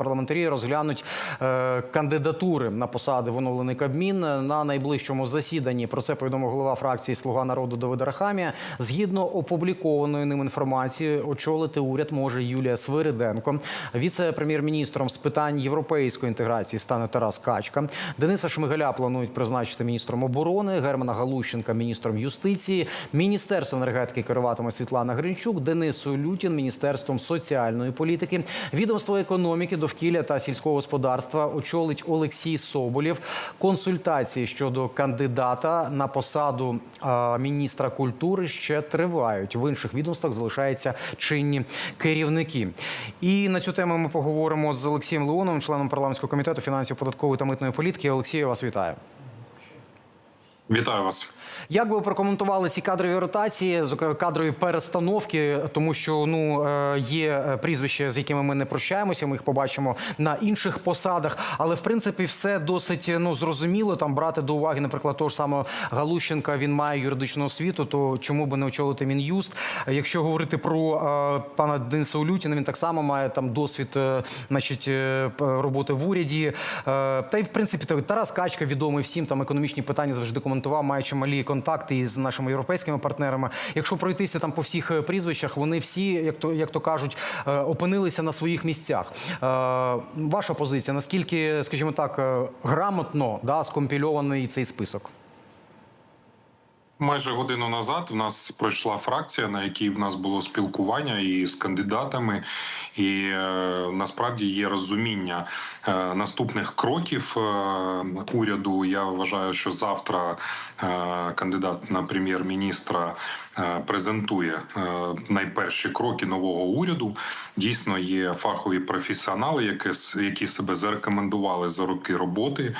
Парламентарі розглянуть е, кандидатури на посади в оновлений Кабмін на найближчому засіданні. Про це повідомив голова фракції Слуга народу Давид Рахамія. Згідно опублікованої ним інформації, очолити уряд може Юлія Свириденко. Віце-прем'єр-міністром з питань європейської інтеграції стане Тарас Качка. Дениса Шмигаля планують призначити міністром оборони, Германа Галущенка міністром юстиції. Міністерством енергетики керуватиме Світлана Гринчук, Денису Лютін міністерством соціальної політики. Відомство економіки, довкілля та сільського господарства очолить Олексій Соболєв. Консультації щодо кандидата на посаду міністра культури ще тривають. В інших відомствах залишаються чинні керівники. І на цю тему ми поговоримо з Олексієм Леоновим, членом парламентського комітету фінансів, податкової та митної політики. Олексію, вас вітаю. Вітаю вас. Як би ви прокоментували ці кадрові ротації, кадрові перестановки, тому що ну е, є е, прізвища, з якими ми не прощаємося. Ми їх побачимо на інших посадах. Але в принципі все досить ну зрозуміло. Там брати до уваги, наприклад, того ж самого Галущенка. Він має юридичну освіту. То чому би не очолити мін'юст? Якщо говорити про е, пана Дениса Улютіна, він так само має там досвід, е, значить, е, роботи в уряді. Е, та й в принципі та- Тарас Качка відомий всім там економічні питання завжди коментував, маючи малі контакти із нашими європейськими партнерами. Якщо пройтися там по всіх е, прізвищах, вони всі, як то як то кажуть, е, опинилися на своїх місцях. Е, Ваша позиція наскільки, скажімо так, грамотно да, скомпільований цей список? Майже годину назад в нас пройшла фракція, на якій в нас було спілкування і з кандидатами, і е, насправді є розуміння е, наступних кроків е, уряду. Я вважаю, що завтра кандидат на прем'єр-міністра презентує найперші кроки нового уряду. Дійсно, є фахові професіонали, які, які себе зарекомендували за роки роботи.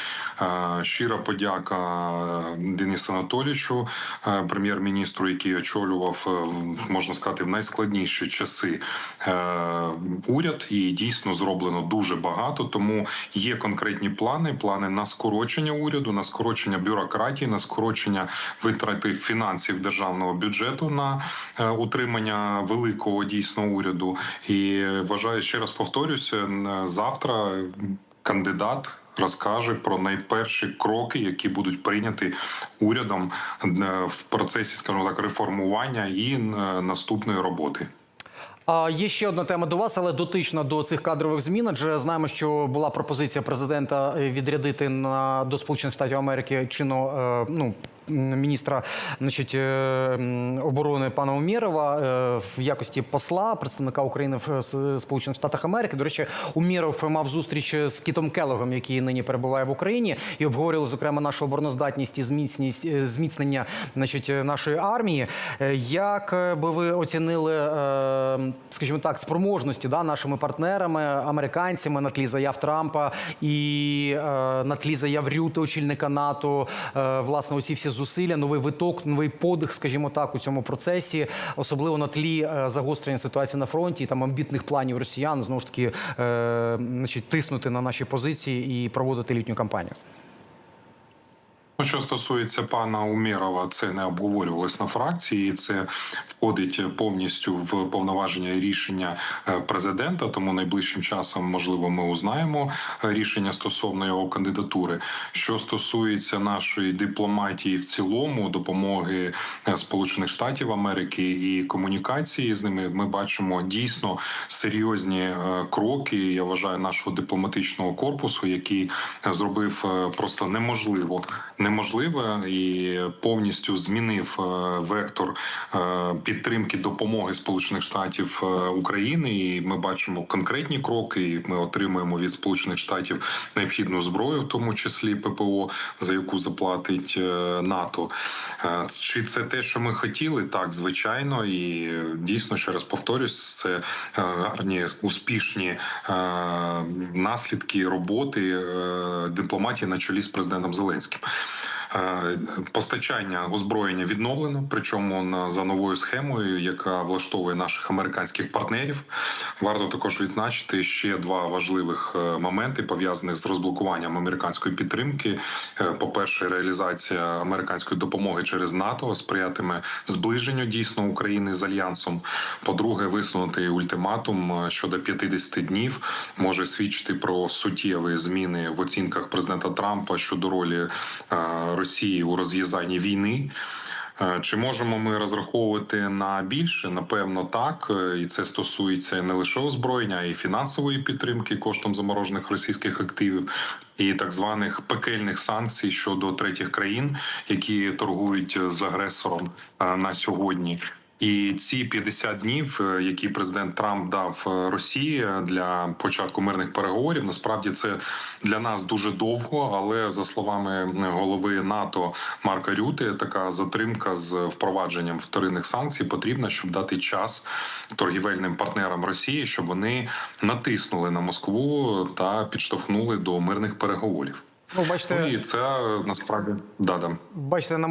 Щира подяка Денису Анатолійовичу, прем'єр-міністру, який очолював, е, можна сказати, в найскладніші часи е, уряд, і дійсно зроблено дуже багато. Тому є конкретні плани: плани на скорочення уряду, на скорочення бюрократії, на скорочення витрати фінансів державного бюджету на е, утримання великого дійсно уряду. І вважаю, ще раз повторюся, завтра кандидат. Розкаже про найперші кроки, які будуть прийняті урядом е, в процесі, скажімо так, реформування і е, наступної роботи. А є ще одна тема до вас, але дотична до цих кадрових змін. Адже знаємо, що була пропозиція президента е, відрядити на до Сполучених Штатів Америки чино ну. Міністра значить, е, оборони пана Умєрова е, в якості посла представника України в Сполучених Штатах Америки. До речі, Умєров мав зустріч з Кітом Келогом, який нині перебуває в Україні, і обговорювали зокрема нашу обороноздатність і зміцність е, зміцнення значить, е, нашої армії. Е, Як е, би ви оцінили, е, скажімо так, спроможності да, нашими партнерами, американцями на тлі заяв Трампа і е, на тлі заяв Рюти, очільника НАТО, е, власне, усі всі зусилля, новий виток, новий подих, скажімо так, у цьому процесі, особливо на тлі е, загострення ситуації на фронті і там амбітних планів росіян знову ж таки е, значить, тиснути на наші позиції і проводити літню кампанію. Ну, що стосується пана Умєрова, це не обговорювалось на фракції. Це входить повністю в повноваження рішення е, президента. Тому найближчим часом, можливо, ми узнаємо е, рішення стосовно його кандидатури. Що стосується нашої дипломатії в цілому, допомоги е, Сполучених Штатів Америки і комунікації з ними, ми бачимо дійсно серйозні кроки. Я вважаю нашого дипломатичного корпусу, який зробив просто неможливо неможливе і повністю змінив е, вектор е, підтримки допомоги Сполучених Штатів е, України. І ми бачимо конкретні кроки. і Ми отримуємо від Сполучених Штатів необхідну зброю, в тому числі ППО, за яку заплатить НАТО. Чи це те, що ми хотіли? Так, звичайно, і дійсно ще раз повторюсь, це гарні успішні наслідки роботи дипломатії на чолі з президентом Зеленським. Е, Постачання озброєння відновлено, причому на за новою схемою, яка влаштовує наших американських партнерів. Варто також відзначити ще два важливих е, моменти пов'язаних з розблокуванням американської підтримки. Е, По-перше, реалізація американської допомоги через НАТО сприятиме зближенню дійсно України з альянсом. По-друге, висунутий ультиматум щодо 50 днів може свідчити про суттєві зміни в оцінках президента Трампа щодо ролі Росії у розв'язанні війни. Е, Чи можемо ми розраховувати на більше? Напевно, так. Е, І це стосується не лише озброєння, а й фінансової підтримки коштом заморожених російських активів. І так званих пекельних санкцій щодо третіх країн, які торгують з агресором е, на сьогодні. І ці 50 днів, е, які президент Трамп дав е, Росії для початку мирних переговорів, насправді це для нас дуже довго. Але за словами голови НАТО Марка Рюти, така затримка з впровадженням вторинних санкцій потрібна, щоб дати час торгівельним партнерам Росії, щоб вони натиснули на Москву та підштовхнули до мирних переговорів. Ну, Ну бачите, і це е, насправді да-да. бачите, нам